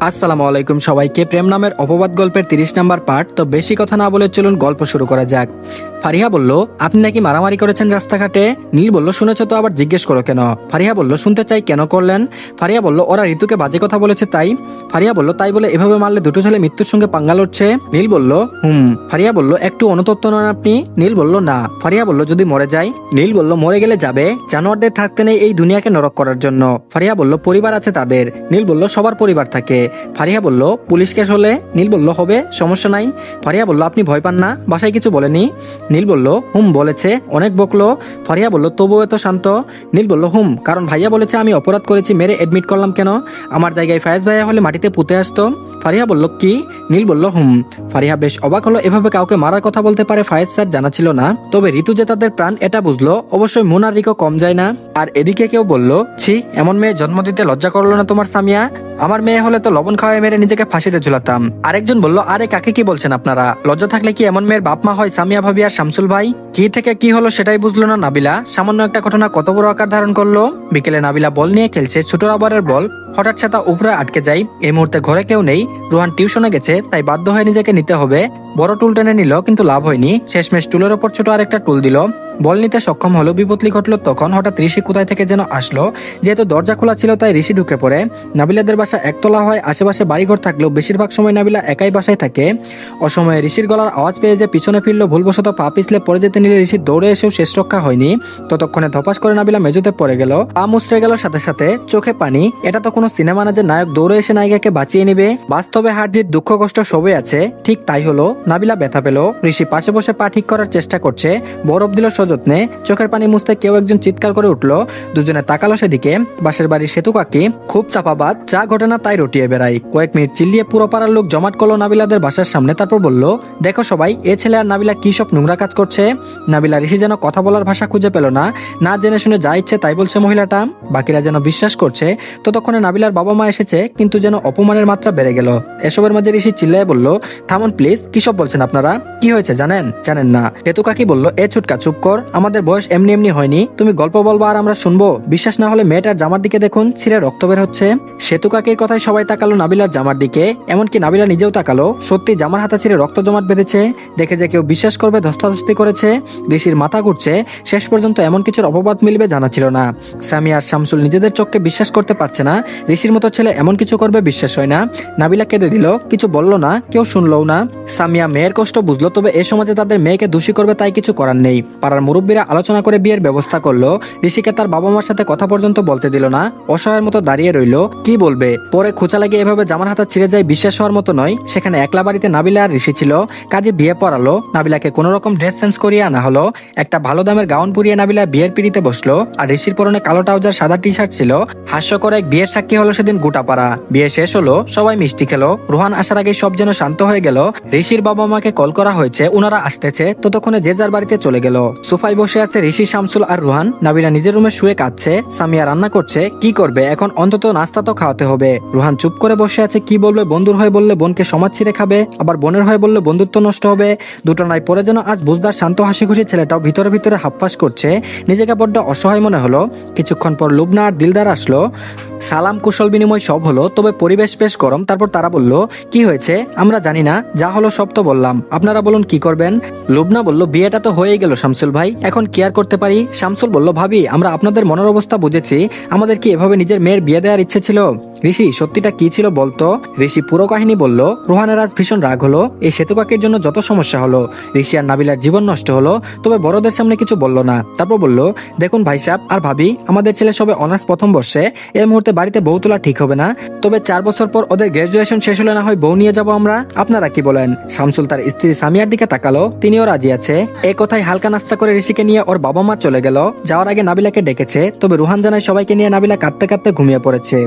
আসসালামু আলাইকুম সবাইকে। প্রেম নামের অপবাদ গল্পের তিরিশ নাম্বার পার্ট তো বেশি কথা না বলে চলুন গল্প শুরু করা যাক। ফারিহা বলল, আপনি নাকি মারামারি করেছেন রাস্তাঘাটে? নীল বলল, শুনেছ তো, আবার জিজ্ঞেস করো কেন? ফারিহা বলল, শুনতে চাই, কেন করলেন? ফারিয়া বলল, ওরা ঋতুকে বাজে কথা বলেছে, তাই। ফারিয়া বলল, তাই বলে এভাবে মারলে দুটো ছেলে মৃত্যুর সঙ্গে পাঙ্গা লড়ছে? নীল বলল, হুম। ফারিয়া বলল, একটু অনুতপ্ত নন আপনি? নীল বলল, না। ফারিয়া বলল, যদি মরে যাই? নীল বলল, মরে গেলে যাবে। জানোয়ারদের থাকতে নেই এই দুনিয়াকে নরক করার জন্য। ফারিয়া বলল, পরিবার আছে তাদের। নীল বলল, সবার পরিবার থাকে। ফারিয়া বলল, পুলিশ কেস হলে? নীল বলল, হবে, সমস্যা নাই। ফারিয়া বলল, আপনি ভয় পান না, বাসায় কিছু বলেনি? নীল বলল, হুম, বলেছে, অনেক বকলো। ফারিয়া বলল, তবুও এত শান্ত? নীল বলল, হুম, কারণ ভাইয়া বলেছে আমি অপরাধ করেছি, মেরে এডমিট করলাম কেন? আমার জায়গায় ফায়াজ ভাইয়া হলে মাটিতে পুঁতে আসতো। ফারিয়া বলল, কি? নীল বলল, হুম। ফারিহা বেশ অবাক হলো, এভাবে কাউকে মারার কথা বলতে পারে ফায়েজ স্যার জানা ছিল না। তবে ঋতু যে তাদের প্রাণ, এটা বুঝলো, অবশ্যই মুনার রিকো কম যায় না। আর এদিকে কেউ বলল, ছি, এমন মেয়ে জন্ম দিতে লজ্জা করল না তোমার সামিয়া? আমার মেয়ে হলে তো লবণ খাওয়ায় মেরে নিজেকে ফাঁসিতে ঝুলাতাম। আরেকজন বলল, আরে, কাকে কি বলছেন আপনারা? লজ্জা থাকলে কি এমন মেয়ের বাপ মা হয়, সামিয়া ভাবি আর শামসুল ভাই? কি থেকে কি হলো সেটাই বুঝলো না নাবিলা। সামান্য একটা ঘটনা কত বড় আকার ধারণ করল। বিকেলে নাবিলা বল নিয়ে খেলছে ছোট রাবারের বল। হঠাৎ সেটা উপরে আটকে যায়। এই মুহূর্তে ঘরে কেউ নেই। রোহান টিউশনে গেছে, তাই বাধ্য হয়ে নিজেকে নিতে হবে। বড় টুল টেনে নিল, কিন্তু লাভ হয়নি। শেষমেশ টুলের ওপর ছোট আরেকটা টুল দিল। বল নিতে সক্ষম হলো, বিপত্তি ঘটলো তখন। হঠাৎ ঋষি কোথায় থেকে যেন আসলো। যেহেতু দরজা খোলা ছিল, তাই ঋষি ঢুকে পড়ে। নাবিলাদের বাসা একতলা হয় আশেপাশে বাড়িঘর থাকলেও বেশিরভাগ সময় নাবিলা একাই বাসায় থাকে। অসময়ে ঋষির গলার আওয়াজ পেয়ে যে পিছনে ফিরল ভুলবশত পা পিছলে পড়ে যেতে নিলে ঋষি দৌড়ে এসেও শেষ রক্ষা হয়নি। ততক্ষণে ধপাস করে নাবিলা মেজুতে পড়ে গেল। পা মুচড়ে গেল সাথে সাথে। চোখে পানি। এটা তো কোনো সিনেমা না যে নায়ক দৌড়ে এসে নায়িকাকে বাঁচিয়ে নিবে। বাস্তবে হার জিত দুঃখ কষ্ট সবই আছে। ঠিক তাই হলো, নাবিলা ব্যথা পেল। ঋষি পাশে বসে পা ঠিক করার চেষ্টা করছে। বরফ দিল সযত্নে। চোখের পানি মুছতে কেউ একজন চিৎকার করে উঠল। দুজনে তাকালো সেদিকে। বাসের বাড়ির সেতু কাকি খুব চাপাবাদ। যা ঘটনা তাই রটিয়ে বেড়াই কয়েক মিনিট চিল্লিয়ে পুরো পাড়ার লোক জমাট করল নাবিলাদের বাসার সামনে, তারপর বলল, দেখো সবাই, এ ছেলে আর নাবিলা কি সব নোংরা কাজ করছে? নাবিলা ঋষি যেন কথা বলার ভাষা খুঁজে পেল না না জেনে শুনে যা ইচ্ছে তাই বলছে মহিলাটা। বাকিরা যেন বিশ্বাস করছে, ততক্ষণে নাবিলার বাবা মা এসেছে, কিন্তু যেন অপমানের মাত্রা বেড়ে গেল। এসবের মাঝে ঋষি চিল্লায় বলল, থামন প্লিজ, কি সব বলছেন আপনারা? কি হয়েছে জানেন? জানেন না। হেতু কাকি বলল, এ ছুটকা, চুপ কর, আমাদের বয়স এমনি এমনি হয়নি। তুমি গল্প বলব আর আমরা শুনব। বিশ্বাস না হলে মেয়েটার জামার দিকে দেখুন, ছিঁড়ে রক্ত বের হচ্ছে। সেতু কাকির কথায় সবাই তাকালো নাবিলার জামার দিকে, এমনকি নাবিলা নিজেও তাকালো। সত্যি জামার হাতে ছিঁড়ে রক্ত জমাট বেঁধেছে, দেখে যে কেউ বিশ্বাস করবে, ধস্তাধস্তি করেছে ঋষির মাথা ঘুরছে, শেষ পর্যন্ত এমন কিছুর অপবাদ মিলবে জানা ছিল না। সামি আর শামসুল নিজেদের চোখকে বিশ্বাস করতে পারছে না, ঋষির মতো ছেলে এমন কিছু করবে বিশ্বাস হয় না। নাবিলা কেঁদে দিল, কিছু বলল না, কেউ শুনলও না। সামিয়া মেয়ের কষ্ট বুঝলো, তবে এ সমাজে তাদের মেয়েকে দোষী করবে তাই কিছু করার নেই। পাড়ার মুরব্বীরা আলোচনা করে বিয়ের ব্যবস্থা করল, ঋষিকে তার বাবা মার সাথে কথা পর্যন্ত বলতে দিল না, অসহায়ের মতো দাঁড়িয়ে রইল, কি বলবে? পরে খোঁচা লাগিয়ে এভাবে জামার হাতা ছিঁড়ে যায় বিশ্বাস হওয়ার মতো নয়। সেখানে একলা বাড়িতে নাবিলা আর ঋষি ছিল। কাজে বিয়ে পড়ালো। নাবিলাকে কোনো রকম ড্রেস চেঞ্জ করিয়ে আনা হলো। একটা ভালো দামের গাউন পরিয়ে নাবিলা বিয়ের পিড়িতে বসল। আর ঋষির পরনে কালো ট্রাউজার, সাদা টি শার্ট ছিল। হাস্যকর এক বিয়ের সাক্ষী হলো সেদিন গোটাপাড়া। বিয়ে শেষ হলো, সবাই মিষ্টি খেলো। রোহান আসার আগে সব যেন শান্ত হয়ে গেল। ঋষির বাবা মাকে কল করা হয়েছে ওনারা আসতেছে। ততক্ষণে যে যার বাড়িতে চলে গেল। সোফায় বসে আছে ঋষি, শামসুল আর রোহান। নাবিলা নিজের রুমে শুয়ে কাঁদছে। সামিয়া রান্না করছে। কি করবে? এখন অন্তত নাস্তা তো খাওয়াতে হবে। রোহান চুপ করে বসে আছে, কি বলবে? বন্ধুর হয়ে বললে বোনকে সমাজ ছিঁড়ে খাবে, আবার বোনের হয়ে বললে বন্ধুত্ব নষ্ট হবে। দুটো নাই পরে যেন আজ বুঝদার শান্ত হাসি খুশি ছেলেটাও ভিতরে ভিতরে হাপ্পাস করছে। নিজেকে বড্ড অসহায় মনে হলো। কিছুক্ষণ পর লুবনা আর দিলদার আসলো। সালাম, কুশল বিনিময় সব হলো, তবে পরিবেশ বেশ গরম। তারপর তারা বলল, কি হয়েছে? আমরা জানি না। যা হলো সব তো বললাম। আপনারা বলুন কি করবেন? লুবনা বলল, বিয়েটা তো হয়েই গেল শামসুল ভাই। এখন কেয়ার করতে পারি? শামসুল বলল, ভাবি, আমরা আপনাদের মনের অবস্থা বুঝেছি। আমাদের কি এভাবে নিজের মেয়ের বিয়ে দেওয়ার ইচ্ছে ছিল? ঋষি, সত্যিটা কি ছিল বলতো? ঋষি পুরো কাহিনী বলল, রোহানের আজ ভীষণ রাগ হলো। এই সেতুকাকের জন্য যত সমস্যা হলো, ঋষি আর নাবিলার জীবন নষ্ট হলো, তবে বড়দের সামনে কিছু বলল না। তারপর বলল, দেখুন ভাই সাহেব আর ভাবি, আমাদের ছেলে সবে অনার্স প্রথম বর্ষে। এই মুহূর্তে বাড়িতে বউ তোলা ঠিক হবে না। তবে চার বছর পর ওদের গ্রাজুয়েশন শেষ হলে না হয় বউ নিয়ে যাব আমরা। আপনারা কি বলেন? শামসুল তার স্ত্রী সামিয়ার দিকে তাকালো, তিনিও রাজি আছে। এ কথায় হালকা নাস্তা করে ঋষিকে নিয়ে ওর বাবা মা চলে গেল। যাওয়ার আগে নাবিলাকে ডেকেছে, তবে রুহান জানায় সবাইকে নিয়ে নাবিলা কাঁদতে কাঁদতে ঘুমিয়ে পড়েছে।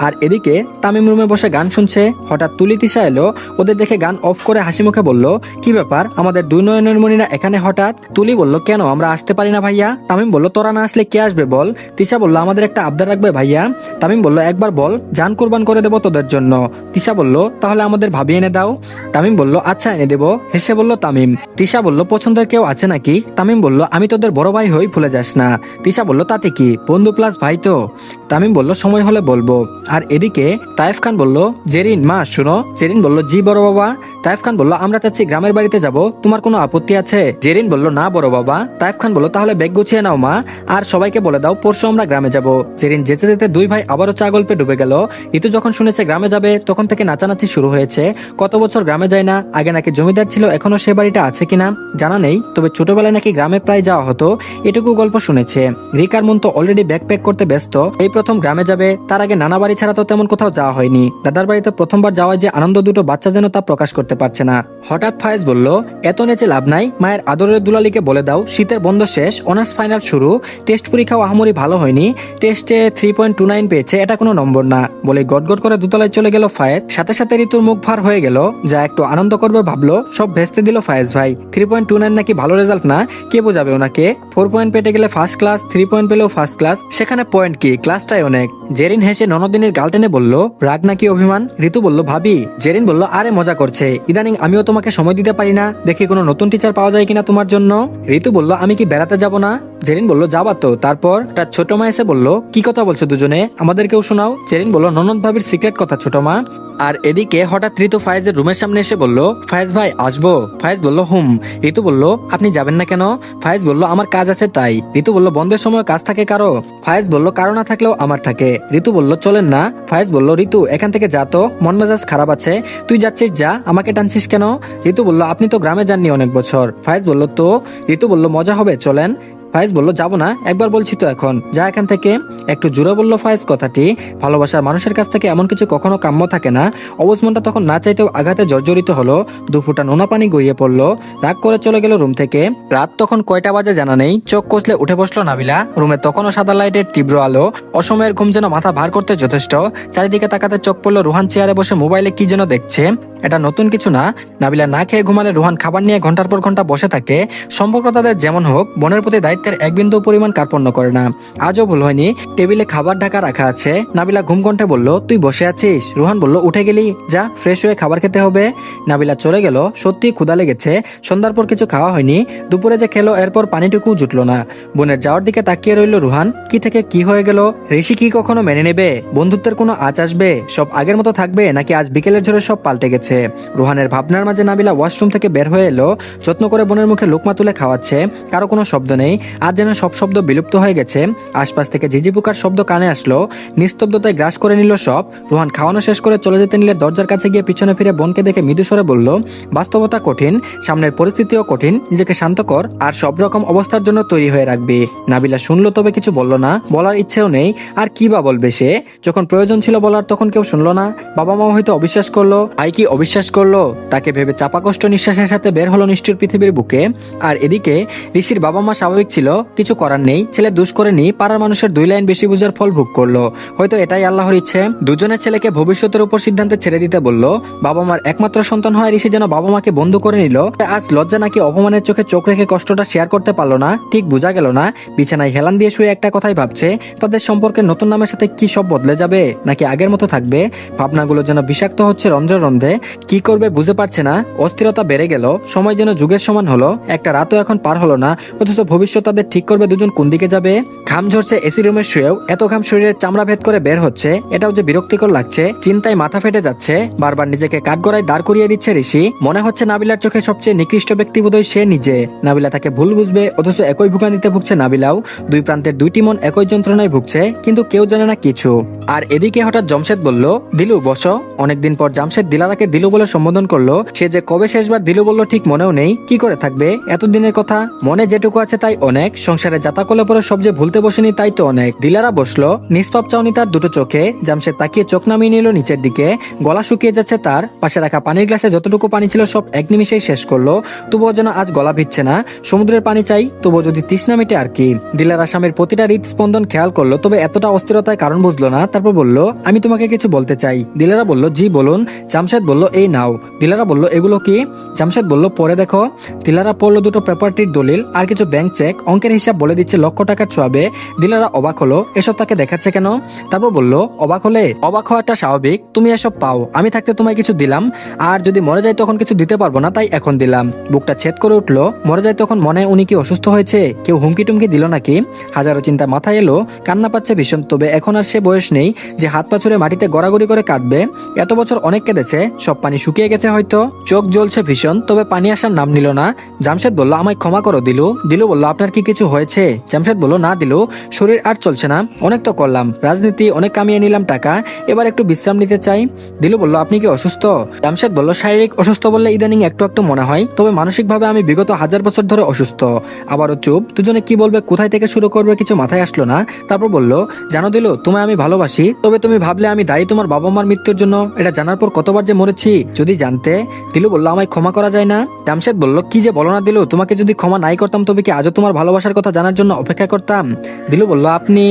আর এদিকে তামিম রুমে বসে গান শুনছে। হঠাৎ তুলি তিশা এলো, ওদের দেখে গান অফ করে হাসি মুখে বলল, কি ব্যাপার? আমাদের দুই নয়নের মনিরা এখানে হঠাৎ? তুলি বলল, কেন? আমরা আসতে পারি না ভাইয়া। তামিম বলল, তোরা না আসলে কে আসবে বল? তিশা বলল, আমাদের একটা আবদার রাখবে ভাইয়া। তামিম বলল, একবার বল, জান কুরবান করে দেবো তোদের জন্য। তিশা বলল, তাহলে আমাদের ভাবি এনে দাও। তামিম বলল আচ্ছা এনে দেবো। হেসে বলল তামিম, তিশা বলল, পছন্দের কেউ আছে নাকি? তামিম বলল, আমি তোদের বড় ভাই হই, ভুলে যাস না। তিশা বলল, তাতে কি? বন্ধু প্লাস ভাই তো? তামিম বলল, সময় হলে বলব। আর এদিকে তাইফ খান বলল, জেরিন, মা, শুনো। জেরিন বলল, জি, বড় বাবা। তাইফ খান বলল, আমরা চাচ্ছি গ্রামের বাড়িতে যাব। তোমার কোনো আপত্তি আছে? জেরিন বলল, না, বড় বাবা। তাইফ খান বলল, তাহলে ব্যাগ গুছিয়ে নাও, মা। আর সবাইকে বলে দাও, পরশু আমরা গ্রামে যাব। জেরিন যেতে যেতে দুই ভাই আবারও চা গল্পে ডুবে গেল। ইতু যখন শুনেছে গ্রামে যাবে, তখন থেকে নাচানাচি শুরু হয়েছে। কত বছর গ্রামে যায় না, আগে নাকি জমিদার ছিল, এখনও সে বাড়িটা আছে কিনা জানা নেই। তবে ছোটবেলায় নাকি গ্রামে প্রায় যাওয়া হতো, এটুকু গল্প শুনেছে। রিকার মন তো অলরেডি ব্যাগ প্যাক করতে ব্যস্ত। এই প্রথম গ্রামে যাবে, তার আগে নানা বাড়ি ছাড়া তো তেমন কোথাও যাওয়া হয়নি। দাদার বাড়িতে প্রথমবার যাওয়ায় যে আনন্দ দুটো বাচ্চা যেন তা প্রকাশ করতে পারছে না। হঠাৎ ফায়েজ বলল, এত নেচে লাভ নাই, মায়ের আদরের দুলালিকে বলে দাও, শীতের বন্ধ শেষ, অনার্স ফাইনাল শুরু, টেস্ট পরীক্ষাও আহামরি ভালো হয়নি, টেস্টে থ্রি পয়েন্ট টু নাইন পেয়েছে, এটা কোনো নম্বর না। বলে গটগট করে দুতলায় চলে গেল ফায়েজ। সাথে সাথে ঋতুর মুখ ভার হয়ে গেল, যা একটু আনন্দ করবে ভাবলো, সব ভেস্তে দিল ফায়েজ ভাই। থ্রি পয়েন্ট টু নাইন নাকি ভালো রেজাল্ট না, কে বোঝাবে ওনাকে? ফোর পয়েন্ট পেটে গেলে ফার্স্ট ক্লাস থ্রি পয়েন্ট পেলেও ফার্স্ট ক্লাস সেখানে পয়েন্ট কি? ক্লাসটাই অনেক। জেরিন হেসে ননদিনের গাল টেনে বলল, রাগ নাকি অভিমান? ঋতু বলল, ভাবি। জেরিন বলল, আরে মজা করছে। ইদানিং আমিও তোমাকে সময় দিতে পারি না। দেখি কোনো নতুন টিচার পাওয়া যায় কিনা তোমার জন্য? ঋতু বলল, আমি কি বেড়াতে যাব না? জেরিন বলল, যাবা তো। তারপর তার ছোট মা এসে বলল, কি কথা বলছো দুজনে? আমাদেরকেও শোনাও। জেরিন বলল, ননদ ভাবির সিক্রেট কথা, ছোট মা। আর এদিকে হঠাৎ ঋতু ফায়েজের রুমের সামনে এসে বলল, ফায়েজ ভাই, আসব। ফায়েজ বলল, হুম। ঋতু বলল, আপনি যাবেন না কেন? ফায়েজ বলল, আমার কাজ আছে তাই। ঋতু বলল, বন্ধের সময় কাজ থাকে কারও? ফায়েজ বলল, কারও না থাকলেও আমার থাকে। ঋতু বলল, চলেন না। ফায়েজ বলল, ঋতু, এখান থেকে যা তো। মন মেজাজ খারাপ আছে। তুই যাচ্ছিস যা, আমাকে টানছিস কেন? ঋতু বলল, আপনি তো গ্রামে যাননি অনেক বছর। ফায়েজ বলল, তো? ঋতু বলল, মজা হবে, চলেন। ফায়েজ বলল, যাব না। একবার বলছি তো এখন। যা এখান থেকে। একটু জোরে বলল ফায়েজ কথাটি। ভালোবাসার মানুষের কাছ থেকে এমন কিছু কখনো কাম্য থাকে না। অবুজ মনটা তখন না চাইতেও আঘাতে জর্জরিত হলো। দু ফুটা নোনা পানি গইয়ে পড়ল। রাগ করে চলে গেল রুম থেকে। রাত তখন কয়টা বাজে জানা নেই। চোখ কষলে উঠে বসল নাবিলা। রুমে তখনও সাদা লাইটের তীব্র আলো। অসময়ের ঘুম যেন মাথা ভার করতে যথেষ্ট। চারিদিকে তাকাতে চোখ পড়ল রুহান চেয়ারে বসে মোবাইলে কি যেন দেখছে। এটা নতুন কিছু না। নাবিলা না খেয়ে ঘুমালে রুহান খাবার নিয়ে ঘণ্টার পর ঘণ্টা বসে থাকে। সম্পর্ক তাদের যেমন হোক, বোনের প্রতি দায়িত্বের এক বিন্দু পরিমাণ কার্পণ্য করে না। আজও ভুল হয়নি, টেবিলে খাবার ঢাকা রাখা আছে। নাবিলা ঘুম কণ্ঠে বলল, তুই বসে আছিস? রুহান বলল, উঠে গেলি, যা ফ্রেশ হয়ে খাবার খেতে হবে। নাবিলা চলে গেল সত্যি ক্ষুদা লেগেছে। সন্ধ্যার পর কিছু খাওয়া হয়নি, দুপুরে যে খেলো, এরপর পানিটুকু জুটলো না। বোনের যাওয়ার দিকে তাকিয়ে রইল রুহান, কি থেকে কি হয়ে গেল? ঋষি কি কখনো মেনে নেবে? বন্ধুত্বের কোনো আজ আসবে? সব আগের মতো থাকবে? নাকি আজ বিকেলের ঝড়ে সব পাল্টে গেছে? রুহানের ভাবনার মাঝে নাবিলা ওয়াশরুম থেকে বের হয়ে এলো, যত্ন করে বোনের মুখে লোকমা তুলে খাওয়াচ্ছে। কারও কোনো শব্দ নেই। আজ যেন সব শব্দ বিলুপ্ত হয়ে গেছে। আশপাশ থেকে ঝিঝি পোকার শব্দ কানে আসলো। নিস্তব্ধতায় গ্রাস করে নিল সব। রোহান খাওয়ানো শেষ করে চলে যেতে নিলে দরজার কাছে গিয়ে পিছনে ফিরে বোনকে দেখে মৃদুস্বরে বলল, বাস্তবতা কঠিন, সামনের পরিস্থিতিও কঠিন, নিজেকে শান্ত কর, আর সব রকম অবস্থার জন্য তৈরি হয়ে রাখবি। নাবিলা শুনলো তবে কিছু বলল না। বলার ইচ্ছেও নেই। আর কি বা বলবে সে? যখন প্রয়োজন ছিল বলার তখন কেউ শুনলো না। বাবা মা হয়তো অবিশ্বাস করল ভাই কি অবিশ্বাস করল, তাকে ভেবে চাপা কষ্ট নিঃশ্বাসের সাথে বের হলো নিষ্ঠুর পৃথিবীর বুকে। আর এদিকে ঋষির বাবা মা স্বাভাবিক ছিল, কিছু করার নেই, ছেলে দুষ করেনি পাড়ার মানুষের দুই লাইন বেশি বুঝার ফল ভোগ করল। হয়তো এটাই আল্লাহর ইচ্ছে। দুজনের ছেলেকে ভবিষ্যতের উপর সিদ্ধান্তে ছেড়ে দিতে বলল। বাবা মার একমাত্র সন্তান হয় ঋষি যেন বাবা মাকে বন্ধু করে নিল। আজ লজ্জা নাকি অপমানের চোখে চোখ রেখে কষ্টটা শেয়ার করতে পারল না। ঠিক বোঝা গেল না, বিছানায় হেলান দিয়ে শুয়ে একটা কথাই ভাবছে, তাদের সম্পর্কে নতুন নামের সাথে কি সব বদলে যাবে, নাকি আগের মতো থাকবে? ভাবনাগুলো যেন বিষাক্ত হচ্ছে রন্ধ্রে রন্ধে কি করবে বুঝে পারছে না। অস্থিরতা বেড়ে গেল, সময় যেন যুগের সমান হলো। একটা রাতও এখন পার হলো না, অথচ ভবিষ্যৎ তাদের ঠিক করবে দুজন কোন দিকে যাবে? ঘাম ঝরছে এসি রুমে শুয়েও, এত ঘাম শরীরের চামড়া ভেদ করে বের হচ্ছে, এটাও যে বিরক্তিকর লাগছে, চিন্তায় মাথা ফেটে যাচ্ছে। বারবার নিজেকে কাঠগড়ায় দাঁড় করিয়ে দিচ্ছে ঋষি। মনে হচ্ছে নাবিলার চোখে সবচেয়ে নিকৃষ্ট ব্যক্তি বোধহয় সে নিজে। নাবিলা তাকে ভুল বুঝবে, অথচ একই ভুগান্তিতে ভুগছে নাবিলাও। দুই প্রান্তের দুইটি মন একই যন্ত্রণায় ভুগছে, কিন্তু কেউ জানে না কিছু। আর এদিকে হঠাৎ জমশেদ বলল, দিলু, বসো। অনেকদিন পর জামশেদ দিলারাকে দিলু বলে সম্বোধন করল, সে যে কবে শেষবার দিলু বলল ঠিক মনেও নেই, কি করে থাকবে? এতদিনের কথা, মনে যেটুকু আছে তাই অনেক, সংসারে যাতা করলে পরে সব যে ভুলতে বসেনি তাই তো অনেক। দিলারা বসল, নিষ্পাপ চাউনি তার দুটো চোখে জামশেদ তাকিয়ে চোখ নামিয়ে নিল নিচের দিকে, গলা শুকিয়ে যাচ্ছে তার, পাশে রাখা পানির গ্লাসে যতটুকু পানি ছিল সব এক নিমিষেই শেষ করল, তবুও যেন আজ গলা ভিচ্ছে না, সমুদ্রের পানি চাই, তবুও যদি তৃষ্ণা মেটে আর কি। দিলারা স্বামীর প্রতিটা হৃদস্পন্দন খেয়াল করল, তবে এতটা অস্থিরতায় কারণ বুঝলো না, তারপর বলল, আমি তোমাকে কিছু বলতে চাই। দিলারা বলল, জি, বলুন। জামশেদ বলল এই নাও। দিলারা বলল, এগুলো কি? জামশেদ বলল, পরে দেখো। দিলারা পড়ল দুটো প্রপার্টির দলিল আর কিছু ব্যাংক চেক অঙ্কের হিসাব বলে দিচ্ছে, লক্ষ টাকার ছোঁয়াবে। দিলারা অবাক হলো, এসব তাকে দেখাচ্ছে কেন? তারপর বলল, অবাক হলে? অবাক হওয়াটা স্বাভাবিক। তুমি এসব পাও। আমি থাকতে তোমায় কিছু দিলাম। আর যদি মরে যায় তখন কিছু দিতে পারব না, তাই এখন দিলাম। বুকটা ছেদ করে উঠল, মরে যায় তখন মনে উনি কি অসুস্থ হয়েছে? কেউ হুমকি টুমকি দিল নাকি? হাজারো চিন্তা মাথায় এলো, কান্না পাচ্ছে ভীষণ, তবে এখন আর সে বয়স নেই যে হাত পা মাটিতে গড়াগড়ি করে কাঁদবে। এত বছর অনেক কেঁদেছে, সব পানি শুকিয়ে গেছে হয়তো। চোখ জ্বলছে ভীষণ, তবে পানি আসার নাম নিল না। জামশেদ বলল, আমায় ক্ষমা করো, দিলু। দিলু বলল, আপনার কি কিছু হয়েছে? জামশেদ বলল, না, দিলু, শরীর আর চলছে না। অনেক তো করলাম, রাজনীতি, অনেক কামিয়ে নিলাম টাকা, এবার একটু বিশ্রাম নিতে চাই। দিলু বলল, আপনি কি অসুস্থ? জামশেদ বলল, শারীরিক অসুস্থ বললে ইদানিং একটু একটু মনে হয়, তবে মানসিকভাবে আমি বিগত হাজার বছর ধরে অসুস্থ। আবারও চুপ, দুজনে কি বলবে, কোথায় থেকে শুরু করবে কিছু মাথায় আসলো না। তারপর বলল, জানো দিলু, তোমায় আমি ভালোবাসি, তবে তুমি ভাবলে আমি দায়ী তোমার বাবা মার মৃত্যুর জন্য। এটা জানার পর কতবার যে মরেছি যদি জানতে দিলু বলল আমায় ক্ষমা করা যায় না? জামশেদ বলল, কি যে বলো না দিলু, তোমাকে যদি ক্ষমা নাই করতাম তবে কি আজও তোমার ভালোবাসার কথা জানার জন্য অপেক্ষা করতাম? দিলু বলল, আপনি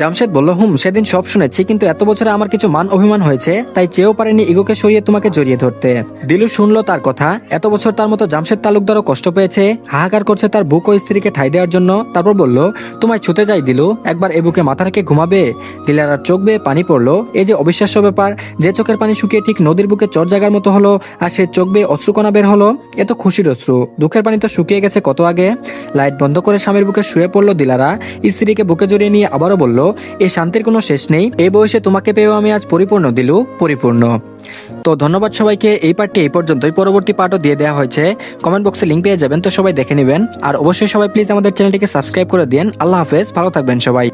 জামশেদ বলল, হুম, সেদিন সব শুনেছি, কিন্তু এত বছরে আমার কিছু মান অভিমান হয়েছে, তাই চেয়েও পারেনি ইগোকে সরিয়ে তোমাকে জড়িয়ে ধরতে। দিলু শুনলো তার কথা, এত বছর তার মতো জামশেদ তালুকদারও কষ্ট পেয়েছে, হাহাকার করছে তার বুক ও স্ত্রীকে ঠাই দেওয়ার জন্য, তারপর বলল, তোমায় ছুতে যাই দিলু, একবার এ বুকে মাথা রেখে ঘুমাবে। দিলার চোখ বেয়ে পানি পড়ল এই যে অবিশ্বাস্য ব্যাপার, যে চোখের পানি শুকিয়ে ঠিক নদীর বুকে চর জাগার মতো হলো, আর সে চোখ বেয়ে অশ্রুকণা বের হলো। এত খুশির অশ্রু। দুঃখের পানি তো শুকিয়ে গেছে কত আগে। লাইট বন্ধ করে স্বামীর বুকে শুয়ে পড়ল দিলারা। স্ত্রীকে বুকে জড়িয়ে নিয়ে আবারও বলল এই শান্তির কোনো শেষ নেই। এই বয়সে তোমাকে পেয়েও আমি আজ পরিপূর্ণ দিলু, পরিপূর্ণ। তো ধন্যবাদ সবাইকে। এই পার্টটি এই পর্যন্তই। পরবর্তী পার্টও দিয়ে দেওয়া হয়েছে। কমেন্ট বক্সে লিঙ্ক পেয়ে যাবেন, তো সবাই দেখে নেবেন। আর অবশ্যই সবাই প্লিজ আমাদের চ্যানেলটিকে সাবস্ক্রাইব করে দিন আল্লাহ হাফেজ। ভালো থাকবেন সবাই।